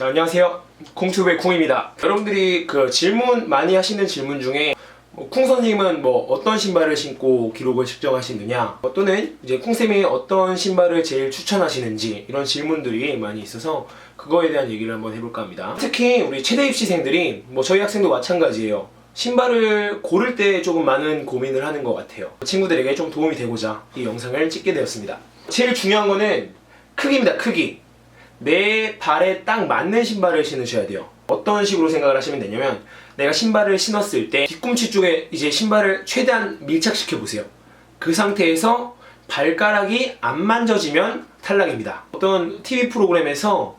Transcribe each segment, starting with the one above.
자, 안녕하세요. 콩튜브의 콩입니다. 여러분들이 그 질문 많이 하시는 질문 중에 뭐콩 선생님은 뭐 어떤 신발을 신고 기록을 측정하시느냐 어, 또는 이제 콩쌤이 어떤 신발을 제일 추천하시는지 이런 질문들이 많이 있어서 그거에 대한 얘기를 한번 해볼까 합니다. 특히 우리 최대 입시생들이 뭐 저희 학생도 마찬가지예요. 신발을 고를 때 조금 많은 고민을 하는 것 같아요. 친구들에게 좀 도움이 되고자 이 영상을 찍게 되었습니다. 제일 중요한 거는 크기입니다. 크기. 내 발에 딱 맞는 신발을 신으셔야 돼요. 어떤 식으로 생각을 하시면 되냐면 내가 신발을 신었을 때 뒤꿈치 쪽에 이제 신발을 최대한 밀착시켜 보세요. 그 상태에서 발가락이 안 만져지면 탈락입니다. 어떤 TV 프로그램에서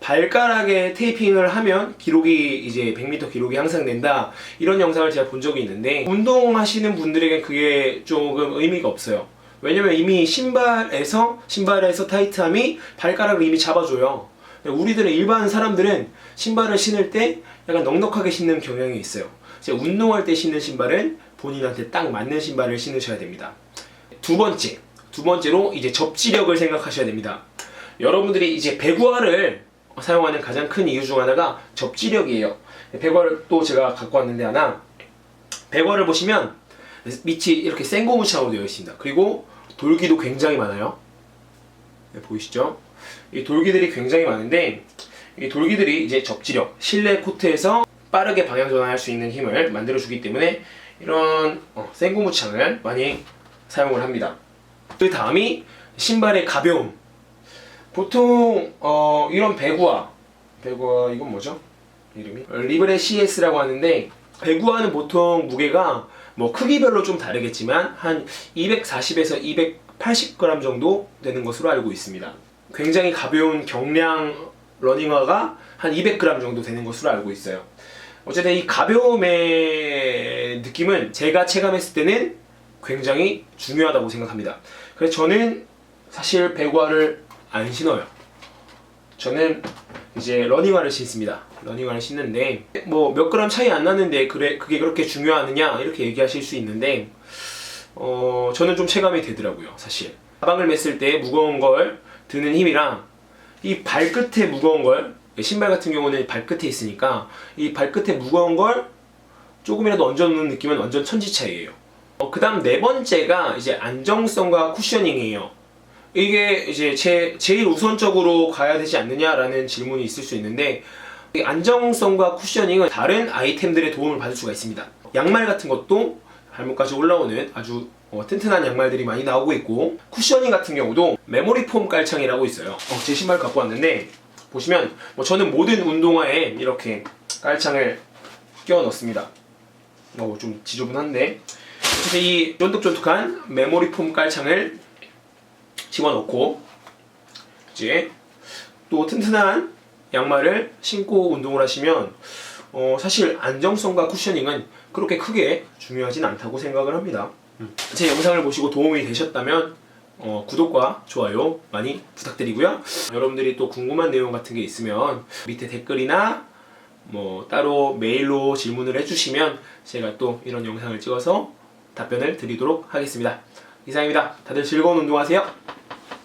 발가락에 테이핑을 하면 기록이 이제 100m 기록이 향상된다 이런 영상을 제가 본 적이 있는데 운동하시는 분들에게 그게 조금 의미가 없어요. 왜냐면 이미 신발에서 신발에서 타이트함이 발가락을 이미 잡아줘요. 우리들은 일반 사람들은 신발을 신을 때 약간 넉넉하게 신는 경향이 있어요. 이제 운동할 때 신는 신발은 본인한테 딱 맞는 신발을 신으셔야 됩니다. 두 번째, 두 번째로 이제 접지력을 생각하셔야 됩니다. 여러분들이 이제 배구화를 사용하는 가장 큰 이유 중 하나가 접지력이에요. 배구화를 또 제가 갖고 왔는데 하나 배구화를 보시면 밑이 이렇게 생고무창으로 되어 있습니다. 그리고 돌기도 굉장히 많아요. 네, 보이시죠? 이 돌기들이 굉장히 많은데 이 돌기들이 이제 접지력, 실내 코트에서 빠르게 방향 전환할 수 있는 힘을 만들어 주기 때문에 이런 어, 생고무창을 많이 사용을 합니다. 그 다음이 신발의 가벼움. 보통 어, 이런 배구화, 배구화 이건 뭐죠? 이름이 어, 리브레 CS라고 하는데 배구화는 보통 무게가 뭐 크기별로 좀 다르겠지만 한 240에서 280g 정도 되는 것으로 알고 있습니다. 굉장히 가벼운 경량 러닝화가 한 200g 정도 되는 것으로 알고 있어요. 어쨌든 이 가벼움의 느낌은 제가 체감했을 때는 굉장히 중요하다고 생각합니다. 그래서 저는 사실 배구화를 안 신어요. 저는 이제 러닝화를 신습니다. 러닝화를 신는데 뭐 몇 그램 차이 안 나는데 그래 그게 그렇게 중요하느냐 이렇게 얘기하실 수 있는데 어 저는 좀 체감이 되더라고요. 사실 가방을 맸을 때 무거운 걸 드는 힘이랑 이 발끝에 무거운 걸 신발 같은 경우는 발끝에 있으니까 이 발끝에 무거운 걸 조금이라도 얹어놓는 느낌은 완전 천지 차이예요. 어, 그 다음 네 번째가 이제 안정성과 쿠셔닝이에요. 이게 이제 제, 제일 우선적으로 가야 되지 않느냐라는 질문이 있을 수 있는데 이 안정성과 쿠셔닝은 다른 아이템들의 도움을 받을 수가 있습니다. 양말 같은 것도 발목까지 올라오는 아주 어, 튼튼한 양말들이 많이 나오고 있고 쿠셔닝 같은 경우도 메모리 폼 깔창이라고 있어요. 어, 제 신발 갖고 왔는데 보시면 뭐 저는 모든 운동화에 이렇게 깔창을 끼워 넣습니다. 어, 좀 지저분한데 그래서 이 쫀득쫀득한 메모리 폼 깔창을 집어넣고 이제 또 튼튼한 양말을 신고 운동을 하시면 어, 사실 안정성과 쿠셔닝은 그렇게 크게 중요하진 않다고 생각을 합니다. 음. 제 영상을 보시고 도움이 되셨다면 어, 구독과 좋아요 많이 부탁드리고요. 여러분들이 또 궁금한 내용 같은 게 있으면 밑에 댓글이나 뭐 따로 메일로 질문을 해주시면 제가 또 이런 영상을 찍어서 답변을 드리도록 하겠습니다. 이상입니다. 다들 즐거운 운동하세요.